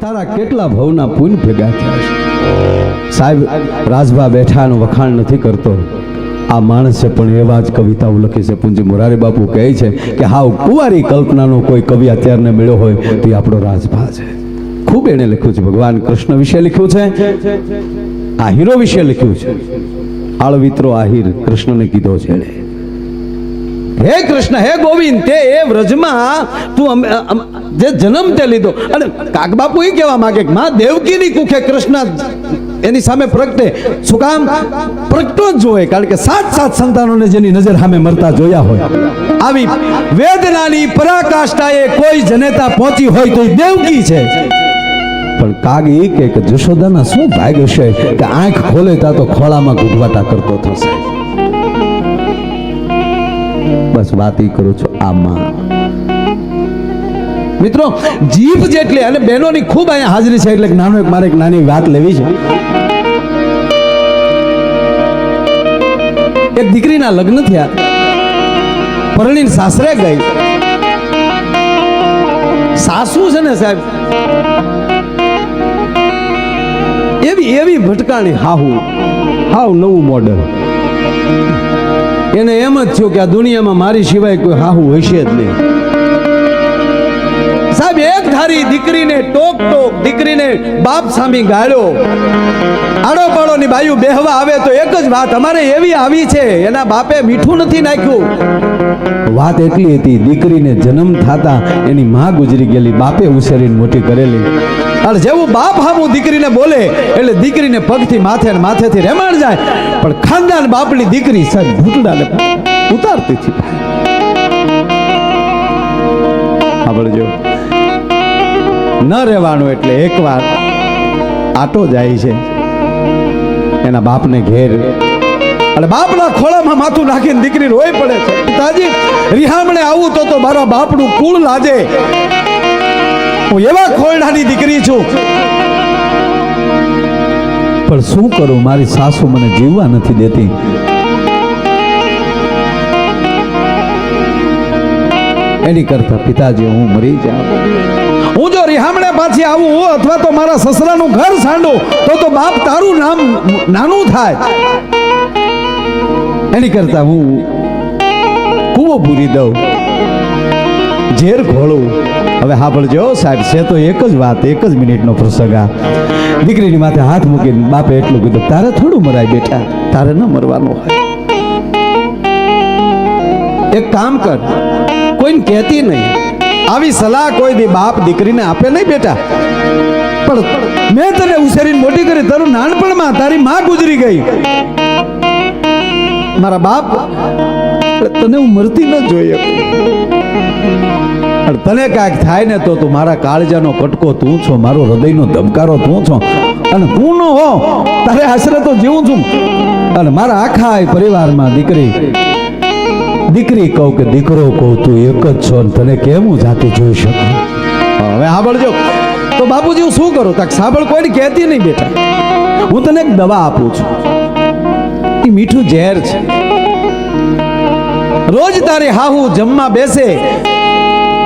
તારા કેટલા ભવના પુન ભેગા થયા છે? સાહેબ, રાજભા બેઠાનો વખાણ નથી કરતો. આ માણસે પણ એવા જ કવિતાઓ લખી છે. પૂંજી મોરારી બાપુ કહે છે કે હાવ કુંવારી કલ્પનાનો કોઈ કવિ અત્યારને મળ્યો હોય તો એ આપણો રાજભા છે. ખૂબ એણે લખ્યું છે. ભગવાન કૃષ્ણ વિશે લખ્યું છે. આહીરો વિશે લખ્યું છે. આળવિત્રો આહિર કૃષ્ણને કીધો છે એણે. હે કૃષ્ણ, હે ગોવિંદ, તે એ વ્રજમાં તું જે જન્મ તે લીધો. અને કાકબાપુ એ કહેવા માંગે માં દેવકીની કુખે કૃષ્ણ એની સામે પ્રગટે. શું કામ? પ્રગટો જ જોઈએ કારણ કે સાત સાત સંતાનોને જેની નજર સામે મરતા જોયા હોય. આવી વેદનાની પરાકાષ્ઠાએ કોઈ જનેતા પહોંચી હોય તો દેવકી છે. પણ કાગ એ કે જશોદાના શું ભાગ હશે કે આંખ ખોલે તા તો ખોળામાં ગુગવાટા કરતો થશે? બસ વાત કરું છું આમાં. મિત્રો, જીભ જેટલી અને બહેનોની ખૂબ અહીંયા હાજરી છે એટલે નાનો એક મારે એક નાની વાત લેવી છે. એક દીકરીના લગ્ન થયા. પરણીને સાસરે ગઈ. સાસુ છે ને સાહેબ, એવી એવી ભટકાણી હાહુ. હાવ નવું મોડલ એને એમ જ થયું કે આ દુનિયામાં મારી સિવાય કોઈ હાહુ હશે જ નહીં. સાહેબ, એક ધારી દીકરીને ટોક ટોક દીકરીને બાપ સામી ગાળ્યો. આડો પાડોની બાયુ બેહવા આવે તો એક જ વાત, અમારે એવી આવી છે, એના બાપે મીઠું નથી નાખ્યું. વાત એટલી હતી, દીકરીને જન્મ થતા એની માં ગુજરી ગયેલી, બાપે ઉછેરીને મોટી કરેલી. અને જેવું બાપ હામું દીકરીને બોલે, એટલે દીકરીને પગથી માથે ને માથેથી રેમાણ જાય. પણ ખાનદાન બાપની દીકરી સાહેબ ઘૂંટડાને ઉતારતી હતી. સાંભળજો ન રહેવાનું એટલે એકવાર આટો જાય છે. એના બાપને ઘેર. અને બાપના ખોળામાં માથું નાખીને દીકરી રોઈ પડે છે. પિતાજી, રિહામણે આવું તો તો મારા બાપનું કુળ લાજે. હું એવા ખોરડાની દીકરી છું. પણ શું કરું? મારી સાસુ મને જીવવા નથી દેતી. એની કરતા પિતાજી, હું મરી જાઉં. હું જો રિહામણે પાછી આવું અથવા તો મારા સસરાનું ઘર સાંડું, તો તો બાપ તારું નામ નાનું થાય. એની કરતા હું કૂવો પૂરી દઉં. ઝેર ઘોળું. હવે સાંભળજો સાહેબ, છે તો એક જ વાત, એક જ મિનિટનો પ્રસંગ આ. દીકરીની માથે હાથ મૂકીને બાપે એટલું કીધું, તારે થોડું મરાય બેટા, તારે ન મરવાનું હોય. એક કામ કર, કોઈને કહેતી નહીં. આવી સલાહ કોઈ દી બાપ દીકરીને આપે નહીં બેટા. પણ મેં તને ઉછેરીને મોટી કરી, તારું નાનપણમાં તારી માં ગુજરી ગઈ. મારા બાપ તને હું મરતી ન જોઈએ પણ તને કાંઈક થાય ને તો તું મારા કાળજાનો કટકો તું છો, મારો હૃદયનો ધબકારો તું છો. અને તું ન હો તારે આશરે તો જીવું છું. અને મારા આખા પરિવારમાં દીકરી દીકરી કહું કે દીકરો કહું, તું એક જ છો ને તને કેમ હું જાતે જોઈ શકું? હવે સાંભળજો. તો બાપુજી, હું શું કરું? તક સાંભળ, કોઈને કહેતી નહીં બેટા. હું તને એક દવા આપું છું. એ મીઠું ઝેર છે. રોજ તારી હાહુ જમવા બેસે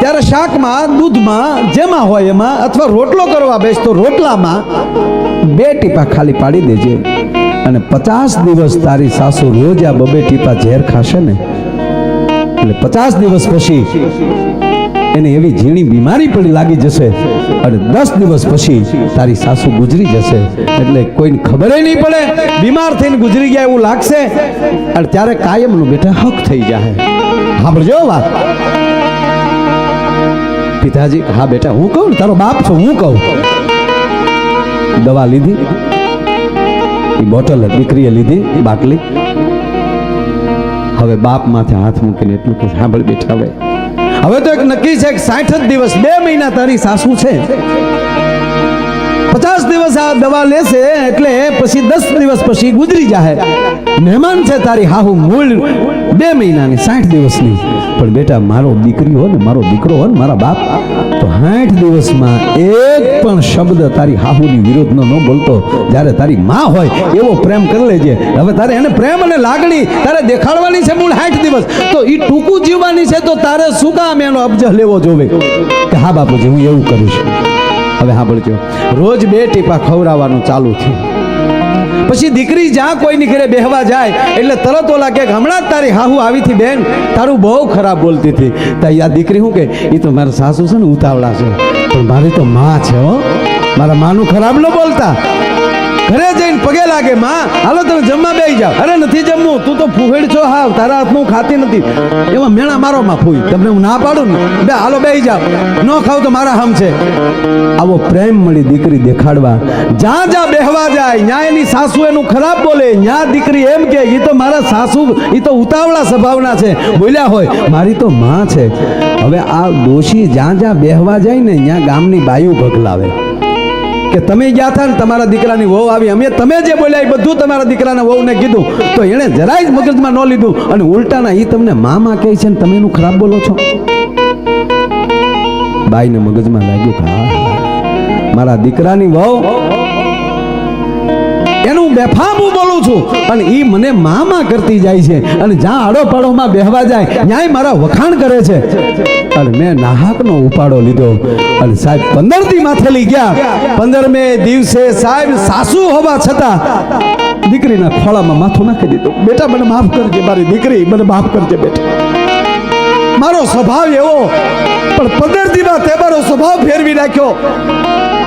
ત્યારે શાકમાં, દૂધમાં, જેમાં હોય એમાં, અથવા રોટલો કરવા બેસતો રોટલામાં બે ટીપા ખાલી પાડી દેજે. અને પચાસ દિવસ તારી સાસુ રોજ આ બબે ટીપા ઝેર ખાશે ને? એટલે પચાસ દિવસ પછી એને એવી ઝીણી બીમારી પડી લાગી જશે અને દસ દિવસ પછી તારી સાસુ ગુજરી જશે. એટલે કોઈને ખબર નહીં પડે, બીમાર થઈને ગુજરી ગયા એવું લાગશે. અને ત્યારે કાયમનું બેટા હક થઈ જાય સાંભળજો વાત. પિતાજી, હા બેટા, હું કહું તારો બાપ છો, હું કહું. દવા લીધી, એ બોટલ દીકરીએ લીધી બાટલી. હવે બાપ માથે હાથ મૂકીને એટલું કે સાંભળ બેઠા હવે હવે તો એક નક્કી છે કે સાઠ જ દિવસ, બે મહિના તારી સાસુ છે. પચાસ દિવસ આ દવા લેશે એટલે પછી દસ દિવસ પછી ગુજરી જાય મહેમાન છે તારી હાહુ મૂળ. બે મહિનાની, સાઠ દિવસની. પણ બેટા, મારો દીકરી હો ને મારો દીકરો હો ને મારા બાપ, તો સાઠ દિવસમાં એક પણ શબ્દ તારી હાહુની વિરોધનો ન બોલતો. જ્યારે તારી માં હોય, એવો પ્રેમ કરી લેજે. હવે તારે એને પ્રેમ અને લાગણી તારે દેખાડવાની છે મૂળ સાઠ દિવસ. તો એ ટૂંકું જીવવાની છે, તો તારે શું કામ એનો અબજ લેવો જોવે? કે હા બાપુજી, હું એવું કરું છું. હવે સાંભળજો. રોજ બે ટીપા ખવડાવવાનું ચાલુ થયું. પછી દીકરી જ્યાં કોઈની ઘરે બેહવા જાય, એટલે તરત ઓલા કે, હમણાં જ તારી હાહુ આવી હતી બેન, તારું બહુ ખરાબ બોલતી હતી. ત્યાં દીકરી શું કે એ તો મારા સાસુ છે ને, ઉતાવળા છે. પણ મારી તો માં છે હો. મારા માનું ખરાબ ન બોલતા. ઘરે જઈને પગે લાગે, માં, હાલો તમે જમવા બેસી જાવ અરે, નથી જમવું, તું તો ફૂફેડ છો હાવ, તારા હાથનું ખાતી નથી. એમાં મેણા મારો માં ફૂઈ, તમને હું ના પાડું ને? બે, હાલો બેસી જાવ ન ખાવ તો મારા હમ છે. આવો પ્રેમ મળી દીકરી દેખાડવા. જ્યાં જ્યાં બેહવા જાય ત્યાં એની સાસુ એનું ખરાબ બોલે ત્યાં દીકરી એમ કે એ તો મારા સાસુ એ તો ઉતાવળા સ્વભાવના છે. બોલ્યા હોય, મારી તો માં છે. હવે આ દોષી જ્યાં જ્યાં બેહવા જાય ને ત્યાં ગામની બાયુ ભગલાવે. કે તમે ગયા હતા ને તમારા દીકરાની વહુ આવી. અમે તમે જે બોલ્યા એ બધું તમારા દીકરાના વહુને કીધું. તો એણે જરાય જ મગજમાં ન લીધું. અને ઉલટાના એ તમને મામા કહે છે ને તમે એનું ખરાબ બોલો છો? બાઈને મગજમાં લાગ્યું કે મારા દીકરાની વહુ એનું બેફામ હું બોલું છું. અને એ મને મામા કરતી જાય છે. અને જ્યાં આડો પાડોમાં બેહવા જાય ત્યાંય મારા વખાણ કરે છે. અને મેં નાહકનો ઉપાડો લીધો. અને સાહેબ પંદરથી માથે લઈ ગયા. પંદરમે દિવસે સાહેબ સાસુ હોવા છતાં દીકરીના ખોળામાં માથું નાખી દીધું. બેટા, મને માફ કરજે, મારી દીકરી, મને માફ કરજે બેટા. મારો સ્વભાવ એવો, પણ પંદર દીમાં તે મારો સ્વભાવ ફેરવી નાખ્યો.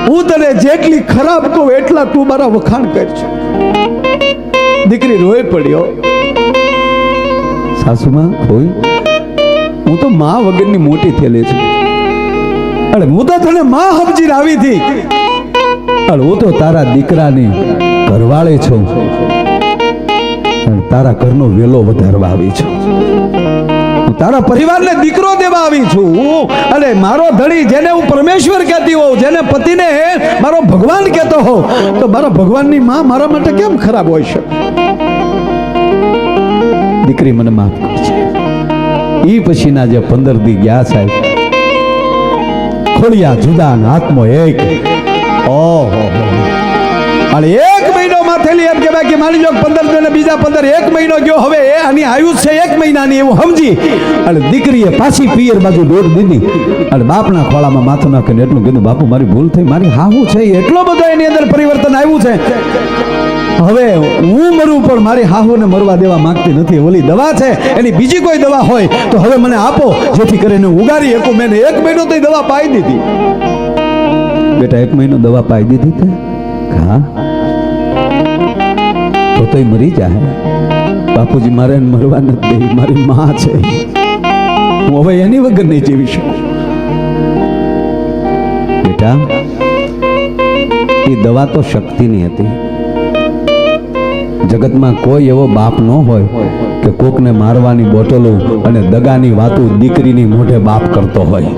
હું તને જેટલી ખરાબ કહું, એટલા તું મારા વખાણ કરજો. દીકરી રોઈ પડ્યો. સાસુમાં, કોઈ? હું તો માં વગરની મોટી થયેલી છું. અરે, હું તો તને માં સમજીને આવી હતી. અરે, હું તો તારા દીકરાની ઘરવાળી છું. તારા ઘરનો વેલો વધારવા આવી છું. તારા પરિવારને દીકરો દેવા આવી છું. હું મારો ધણી જેને હું પરમેશ્વર કહેતી હોઉં, જેને પતિને મારો ભગવાન કહેતો હોઉં, તો મારા ભગવાનની માં મારા માટે કેમ ખરાબ હોય છે? દીકરી મને માફ કરશે એ પછીના જે પંદર દી ગયા સાહેબ, ખોડિયા જુદા ને આત્મો એક. ઓહો અને એક મહિનો માથેલી એમ કહેવાય કે માની લો પંદર દિન બીજા પંદર, એક મહિનો ગયો, હવે એ આની છે એક મહિનાની, એવું સમજી. અને દીકરીએ પાછી પિયર બાજુ દોડ દીધી. અને બાપના ખોળામાં માથું નાખીને એટલું કીધું, બાપુ, મારી ભૂલ થઈ, મારી હાહુ છે. એટલો બધો એની અંદર પરિવર્તન આવ્યું છે. હવે હું મરું, પણ મારી હાહુને મરવા દેવા માંગતી નથી. ઓલી દવા છે, એની બીજી કોઈ દવા હોય, તો હવે મને આપો. જેથી કરીને ઉગારી શકું. મેં એક મહિનો તો દવા પાઈ દીધી. બેટા, એક મહિનો દવા પાઈ દીધી હા તો મરી જાય, બાપુજી મારે મરવા નથી દે મારી માં છે. હું હવે એની વગર નહીં જીવી શકું બેટા, એ દવા તો શક્તિની હતી. જગતમાં કોઈ એવો બાપ ન હોય કે કોકને મારવાની બોટલો અને દગાની વાતો દીકરીની મોઢે બાપ કરતો હોય.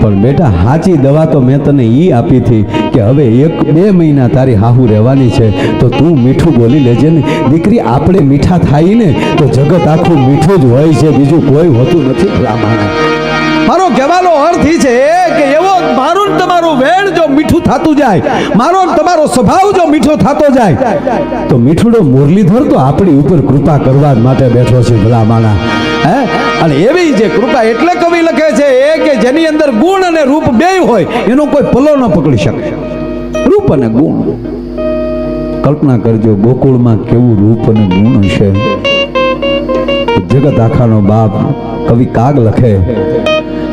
પણ બેટા સાચી દવા તો મેં તને ઈ આપી હતી કે હવે એક બે મહિના તારી હાહુ રહેવાની છે, તો તું મીઠું બોલી લેજે ને. દીકરી, આપણે મીઠા થાય ને, તો જગત આખું મીઠું જ હોય છે, બીજું કોઈ હોતું નથી બ્રાહ્મણ. મારો કહેવાનો અર્થ એ છે કે એવો મારું તમારું વેણ જો મીઠું થતું જાય, મારો તમારો સ્વભાવ જો મીઠો થતો જાય, તો મીઠુડો મુરલીધર તો આપણી ઉપર કૃપા કરવા માટે બેઠો છે ભલા માણા હે? અને એવી જે કૃપા એટલે કવિ લખે છે એ કે જેની અંદર ગુણ અને રૂપ બેય હોય, એનો કોઈ પલો ન પકડી શકે. રૂપ અને ગુણ. કલ્પના કરજો, ગોકુળમાં કેવું રૂપ અને ગુણ હશે? જગત આખાનો બાપ કવિ કાગ લખે.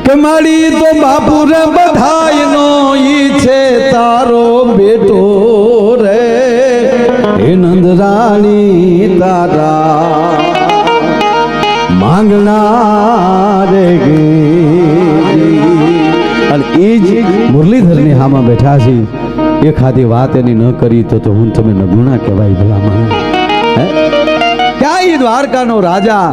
કે મારી તો બાપુ રે બધાયનો ઈ છે તારો બેટો રે. હે નંદરાણી તારા માંગણા રે અને એ જ મુરલીધરની હામાં બેઠા છે. એ ખાધી વાત એની ન કરી તો તો હું તમે નગુણા કહેવાય ભલામાં હે? ક્યાં ઈ દ્વારકાનો રાજા